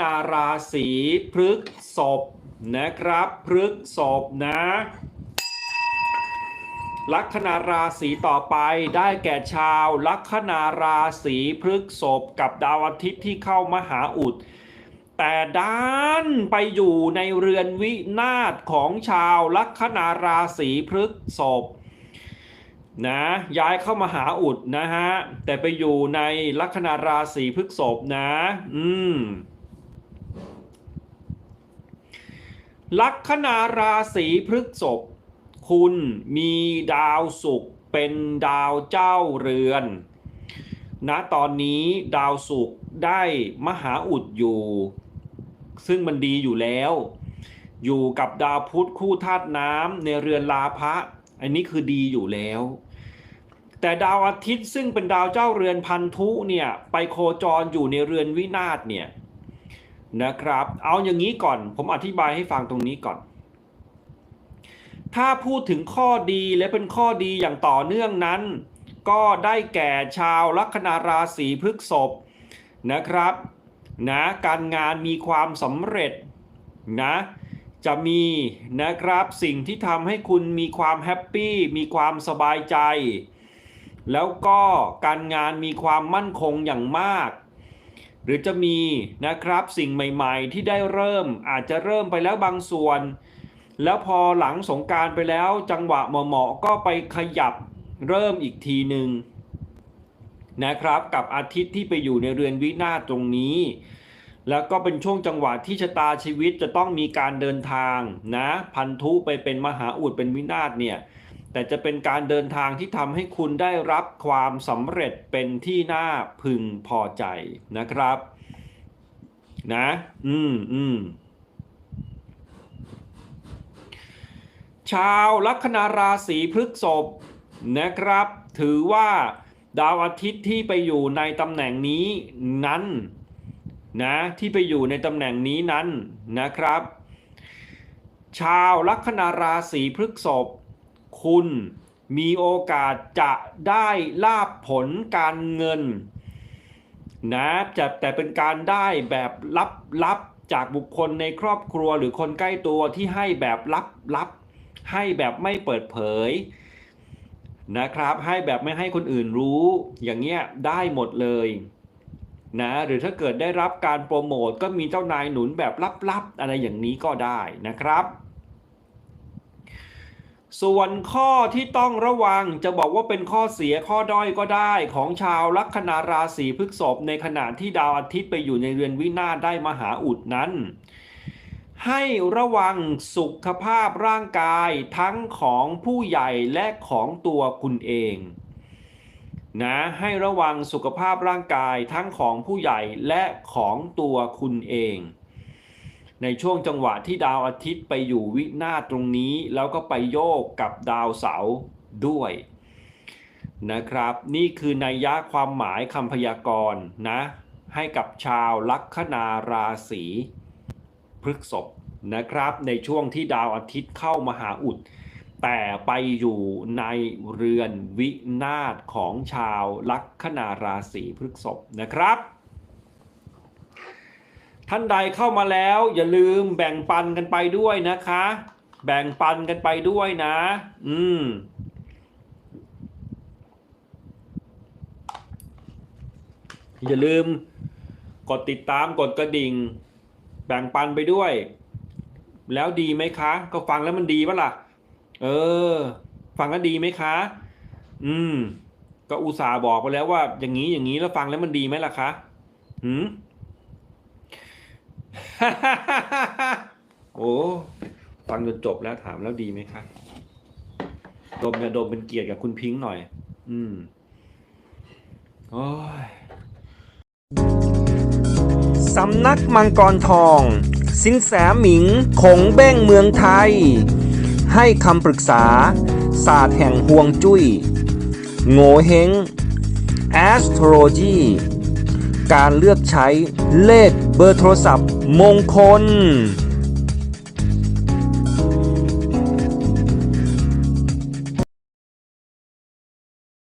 นาราศีพฤกษภนะครับพฤกษภนะ ลัคนาราศีต่อไปได้แก่ชาว ลัคนาราศีพฤกษภกับดาวอาทิตย์ที่เข้ามหาอุด แต่ด้านไปอยู่ในเรือนวินาศของชาวลัคนาราศีพฤกษภนะย้ายเข้ามาหาอุดนะฮะ แต่ไปอยู่ในลัคนาราศีพฤกษภนะ อืม ลัคนาราศีพฤษภคุณมีดาวศุกร์เป็นดาวเจ้าเรือนณตอนนี้ดาวศุกร์ได้มหาอุดอยู่ ซึ่งมันดีอยู่แล้ว อยู่กับดาวพุธคู่ธาตุน้ำในเรือนลาภะอันนี้คือดีอยู่แล้ว แต่ดาวอาทิตย์ซึ่งเป็นดาวเจ้าเรือนพันธุเนี่ยไปโคจรอยู่ในเรือนวินาศเนี่ย นะครับ เอาอย่างนี้ก่อน ผมอธิบายให้ฟังตรงนี้ก่อน ถ้าพูดถึงข้อดีและเป็นข้อดีอย่างต่อเนื่องนั้น ก็ได้แก่ชาวลัคนาราศีพฤกษภนะครับนะการงานมีความสำเร็จนะจะมีนะครับสิ่งที่ทำให้คุณมีความแฮปปี้มีความสบายใจ แล้วก็การงานมีความมั่นคงอย่างมาก หรือจะมีนะครับสิ่งใหม่ ๆ ที่ได้เริ่มอาจจะเริ่มไปแล้วบางส่วน แล้วพอหลังสงการไปแล้วจังหวะเหมาะๆก็ไปขยับเริ่มอีกทีหนึ่งนะครับกับอาทิตย์ที่ไปอยู่ในเรือนวินาศตรงนี้ แล้วก็เป็นช่วงจังหวะที่ชะตาชีวิตจะต้องมีการเดินทางนะพันธุไปเป็นมหาอุดเป็นวินาศเนี่ย แต่จะเป็นการเดินทางที่ทำให้คุณได้รับความสำเร็จเป็นที่น่าพึงพอใจนะครับ นะ อืมอืมชาวลัคนาราศีพฤกษภนะครับ ถือว่าดาวอาทิตย์ที่ไปอยู่ในตำแหน่งนี้นั้นนะที่ไปอยู่ในตำแหน่งนี้นั้นนะครับ ชาวลัคนาราศีพฤกษภ คุณมีโอกาสจะได้ลาบผลการเงินนะจะแต่เป็นการได้แบบลับๆจากบุคคลในครอบครัวหรือคนใกล้ตัวที่ให้แบบลับๆให้แบบไม่เปิดเผยนะครับ ให้แบบไม่ให้คนอื่นรู้อย่างเงี้ยได้หมดเลยนะหรือถ้าเกิดได้รับการโปรโมทก็มีเจ้านายหนุนแบบลับๆ อะไรอย่างนี้ก็ได้นะครับ ส่วนข้อที่ต้องระวังจะบอกว่าเป็นข้อเสียข้อด้อยก็ได้ ของชาวลัคนาราศีพฤษภในขณะที่ดาวอาทิตย์ไปอยู่ในเรือนวินาศได้มหาอุดนั้น ให้ระวังสุขภาพร่างกายทั้งของผู้ใหญ่และของตัวคุณเองนะให้ระวังสุขภาพร่างกายทั้งของผู้ใหญ่และของตัวคุณเอง ในช่วงจังหวะที่ดาวอาทิตย์ไปอยู่วินาศตรงนี้ แล้วก็ไปโยกกับดาวเสาร์ด้วยนะครับ นี่คือนัยยะความหมายคำพยากรณ์นะ ให้กับชาวลัคนาราศีพฤกษภนะครับ ในช่วงที่ดาวอาทิตย์เข้ามาหาอุด แต่ไปอยู่ในเรือนวินาศของชาวลัคนาราศีพฤกษภนะครับ ท่านใดเข้ามาแล้วอย่าลืมแบ่งปันกันไปด้วยนะคะ แบ่งปันกันไปด้วยนะ อืมอย่าลืมกดติดตามกดกระดิ่ง แบ่งปันไปด้วย แล้วดีไหมคะ ก็ฟังแล้วมันดีปะล่ะ เออ ฟังแล้วดีไหมคะ อืม ก็อุตส่าห์บอกไปแล้วว่า อย่างนี้อย่างนี้แล้วฟังแล้วมันดีไหมล่ะคะ หืม โอ้ฟังจนจบแล้วถามแล้วดีไหมคะดมเนี่ยดมเป็นเกียรติกับคุณพิงค์หน่อย อืม โอ้ยสำนักมังกรทอง สินแสหมิงคงเบ้งเมืองไทย ให้คำปรึกษา ศาสตร์แห่งห่วงจุย้ย โงเฮง astrology การเลือกใช้เลข เบอร์โทรศัพท์มงคล